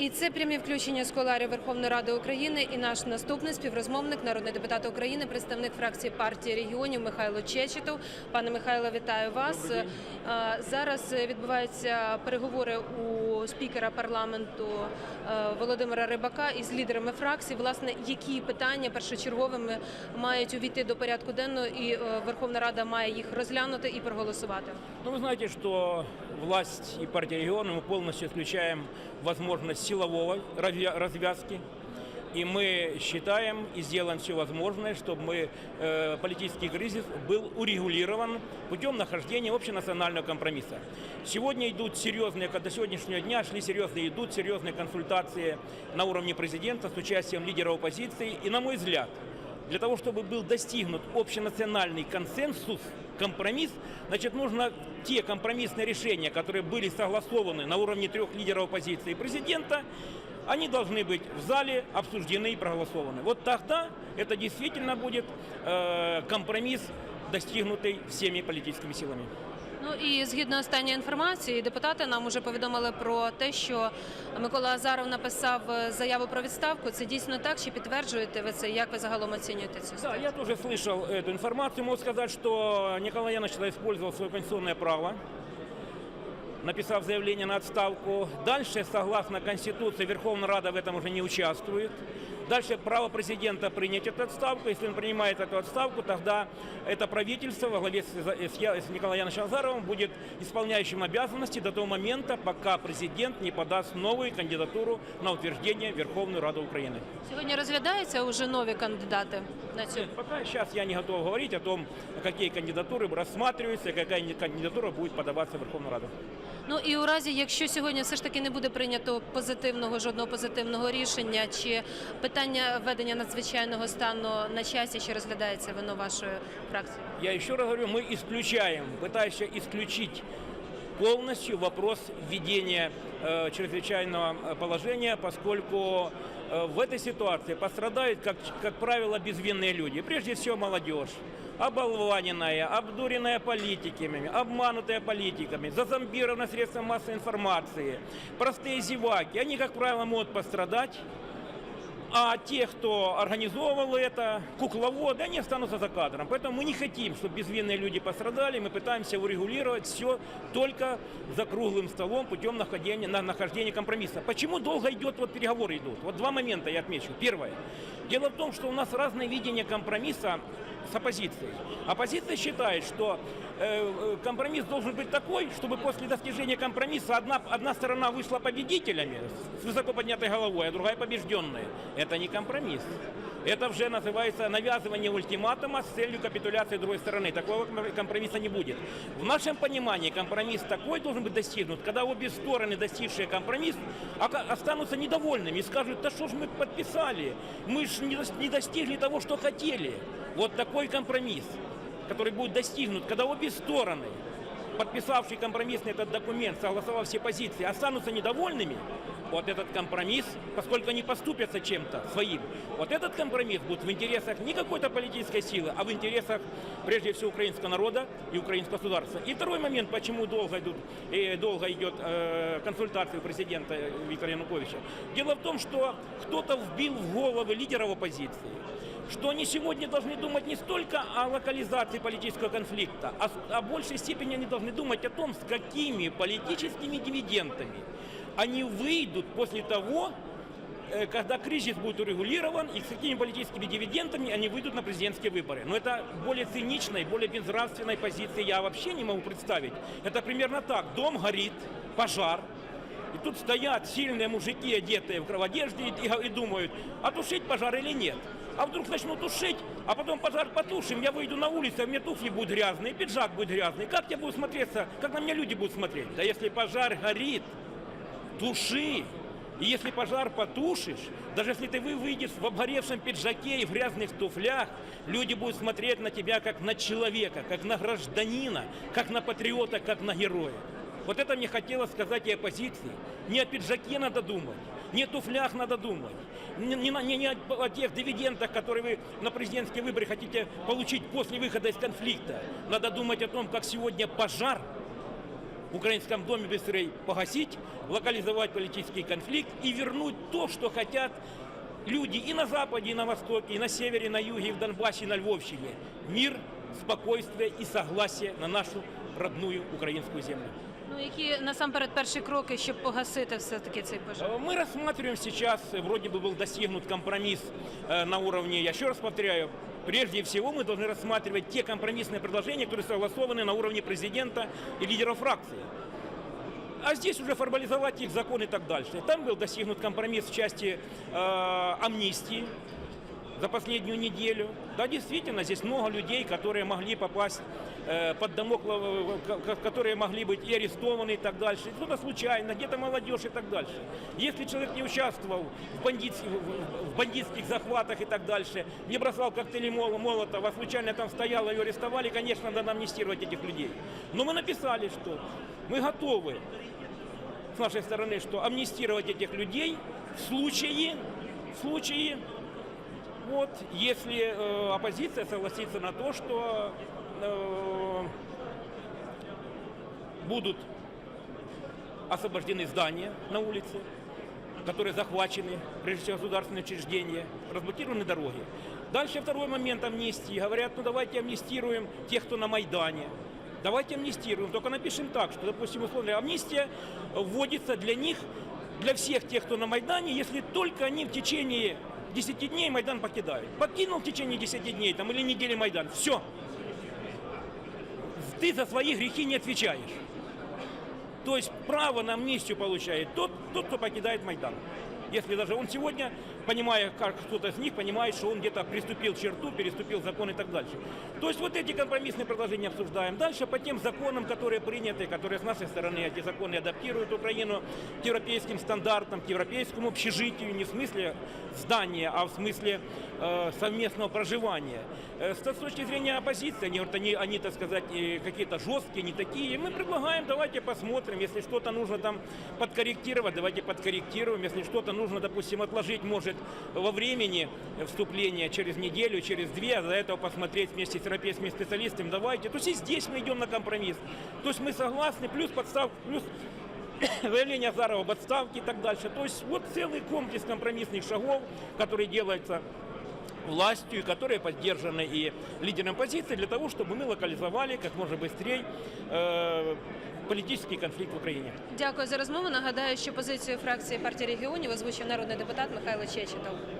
І це прямі включення з куларів Верховної Ради України. І наш наступний співрозмовник, народний депутат України, представник фракції партії регіонів Михайло Чечетов. Пане Михайло, вітаю вас. Зараз відбуваються переговори у спікера парламенту е, Володимира Рибака із лідерами фракцій. Власне, які питання першочерговими мають увійти до порядку денного, і е, Верховна Рада має їх розглянути і проголосувати. Ну, вы знаете, что власть и партия региона мы полностью исключаем возможность развя- развязки. И мы считаем и сделаем все возможное, чтобы мы, э, политический кризис был урегулирован путем нахождения общенационального компромисса. Сегодня идут серьезные, до сегодняшнего дня шли серьезные, идут серьезные консультации на уровне президента с участием лидеров оппозиции. И на мой взгляд, для того, чтобы был достигнут общенациональный консенсус, компромисс, значит, нужно те компромиссные решения, которые были согласованы на уровне трех лидеров оппозиции и президента, они должны быть в зале обсуждены и проголосованы. Вот тогда это действительно будет э, компромисс, достигнутый всеми политическими силами. Ну і згідно останньої інформації, депутати нам уже повідомили про те, що Микола Азаров написав е, заяву про відставку. Це дійсно так? Чи підтверджуєте ви це? Як ви загалом оцінюєте цю Да, ситуацію? я тоже слышал эту информацию. Могу сказать, что Николай Янович тогда использовал свое конституционное право, написав заявление на отставку. Дальше, согласно Конституции, Верховная Рада в этом уже не участвует. Дальше право президента принять эту отставку. Если он принимает эту отставку, тогда это правительство во главе с, с Я- с Николаем Яновичем Азаровым будет исполняющим обязанности до того момента, пока президент не подаст новую кандидатуру на утверждение в Верховную Раду Украины. Сьогодні розглядаються уже нові кандидати на цю. Пока сейчас я не готов говорить о том, какие кандидатуры рассматриваются, и какая не- кандидатура будет подаваться в Верховную Раду. Ну і у разі, якщо сьогодні все ж таки не буде прийнято позитивного жодного позитивного рішення, чи питання введення надзвичайного стану на часі, чи розглядається воно вашою фракцією? Я еще раз говорю, мы исключаем, пытаемся исключить полностью вопрос введения э, чрезвычайного э, положения, поскольку э, в этой ситуации пострадают, как, как правило, безвинные люди. Прежде всего, молодежь. Оболваненная, обдуренная политиками, обманутая политиками, зазомбированная средством массовой информации, простые зеваки, они, как правило, могут пострадать, а те, кто организовывал это, кукловоды, они останутся за кадром. Поэтому мы не хотим, чтобы безвинные люди пострадали. Мы пытаемся урегулировать все только за круглым столом путем нахождения, на, нахождения компромисса. Почему долго идет, вот переговоры идут? Вот два момента я отмечу. Первое. Дело в том, что у нас разное видение компромисса с оппозицией. Оппозиция считает, что э, э, компромисс должен быть такой, чтобы после достижения компромисса одна, одна сторона вышла победителями с высоко поднятой головой, а другая побежденная. Это не компромисс. Это уже называется навязывание ультиматума с целью капитуляции другой стороны. Такого компромисса не будет. В нашем понимании компромисс такой должен быть достигнут, когда обе стороны, достигшие компромисс, останутся недовольными и скажут, да что ж мы подписали, мы же не достигли того, что хотели. Вот такой компромисс, который будет достигнут, когда обе стороны, подписавшие компромиссный этот документ, согласовав все позиции, останутся недовольными, вот этот компромисс, поскольку они поступятся чем-то своим, вот этот компромисс будет в интересах не какой-то политической силы, а в интересах, прежде всего, украинского народа и украинского государства. И второй момент, почему долго, идут, э, долго идет э, консультация президента Виктора Януковича. Дело в том, что кто-то вбил в головы лидеров оппозиции, что они сегодня должны думать не столько о локализации политического конфликта, а о большей степени они должны думать о том, с какими политическими дивидендами они выйдут после того, э, когда кризис будет урегулирован, и с какими политическими дивидендами они выйдут на президентские выборы. Но это более циничной, более безнравственной позиции я вообще не могу представить. Это примерно так. Дом горит, пожар, и тут стоят сильные мужики, одетые в кроводежде, и, и- думают, а тушить пожар или нет. А вдруг начну тушить, а потом пожар потушим, я выйду на улицу, а меня туфли будут грязные, пиджак будет грязный. Как я буду смотреться, как на меня люди будут смотреть? Да если пожар горит, туши. И если пожар потушишь, даже если ты вы выйдешь в обгоревшем пиджаке и в грязных туфлях, люди будут смотреть на тебя как на человека, как на гражданина, как на патриота, как на героя. Вот это мне хотелось сказать и оппозиции. Не о пиджаке надо думать, не о туфлях надо думать, не, не не- о тех дивидендах, которые вы на президентские выборы хотите получить после выхода из конфликта. Надо думать о том, как сегодня пожар в Украинском доме быстрее погасить, локализовать политический конфликт и вернуть то, что хотят люди и на Западе, и на Востоке, и на Севере, и на Юге, и в Донбассе, и на Львовщине. Мир, спокойствие и согласие на нашу родную украинскую землю. Ну які насамперед перші кроки, щоб погасити все-таки цей пожар? Э, Мы рассматриваем сейчас, э, вроде бы был достигнут компромисс э, на уровне, я еще раз повторяю, прежде всего мы должны рассматривать те компромиссные предложения, которые согласованы на уровне президента и лидеров фракции. А здесь уже формализовать их закон и так дальше. Там был достигнут компромисс в части э, амнистии за последнюю неделю. Да, действительно, здесь много людей, которые могли попасть э, под домоклов, которые могли быть и арестованы и так дальше. Кто-то случайно, где-то молодежь и так дальше. Если человек не участвовал в, бандитских, в бандитских захватах и так дальше, не бросал коктейли мол- Молотова, а случайно там стоял, ее арестовали, конечно, надо амнистировать этих людей. Но мы написали, что мы готовы с нашей стороны, что амнистировать этих людей в случае, в случае вот, если э, оппозиция согласится на то, что э, будут освобождены здания на улице, которые захвачены, прежде всего государственные учреждения, разблокированы дороги. Дальше второй момент амнистии. Говорят, ну давайте амнистируем тех, кто на Майдане. Давайте амнистируем, только напишем так, что, допустим, условно, амнистия вводится для них, для всех тех, кто на Майдане, если только они в течение 10 дней Майдан покидают. Покинул в течение 10 дней там, или недели Майдан. Все. Ты за свои грехи не отвечаешь. То есть право на амнистию получает тот, тот, кто покидает Майдан. Если даже он сегодня, понимая, как кто-то из них, понимает, что он где-то приступил черту, переступил закон и так дальше. То есть вот эти компромиссные предложения обсуждаем. Дальше по тем законам, которые приняты, которые с нашей стороны эти законы адаптируют Украину к европейским стандартам, к европейскому общежитию, не в смысле здания, а в смысле э, совместного проживания. Э, с точки зрения оппозиции, они, вот они, они, так сказать, какие-то жесткие, не такие. Мы предлагаем, давайте посмотрим, если что-то нужно там подкорректировать, давайте подкорректируем. Если что-то нужно, допустим, отложить, может, во времени вступления через неделю, через две, а до этого посмотреть вместе с европейскими специалистами, давайте. То есть и здесь мы идем на компромисс. То есть мы согласны, плюс подстав, плюс заявление Азарова об отставке и так дальше. То есть вот целый комплекс компромиссных шагов, которые делаются властью, и которые поддержаны и лидером позиции для того, чтобы мы локализовали как можно быстрее э, політичний конфлікт в Україні. Дякую за розмову. Нагадаю, що позицію фракції партії регіонів озвучив народний депутат Михайло Чечетов.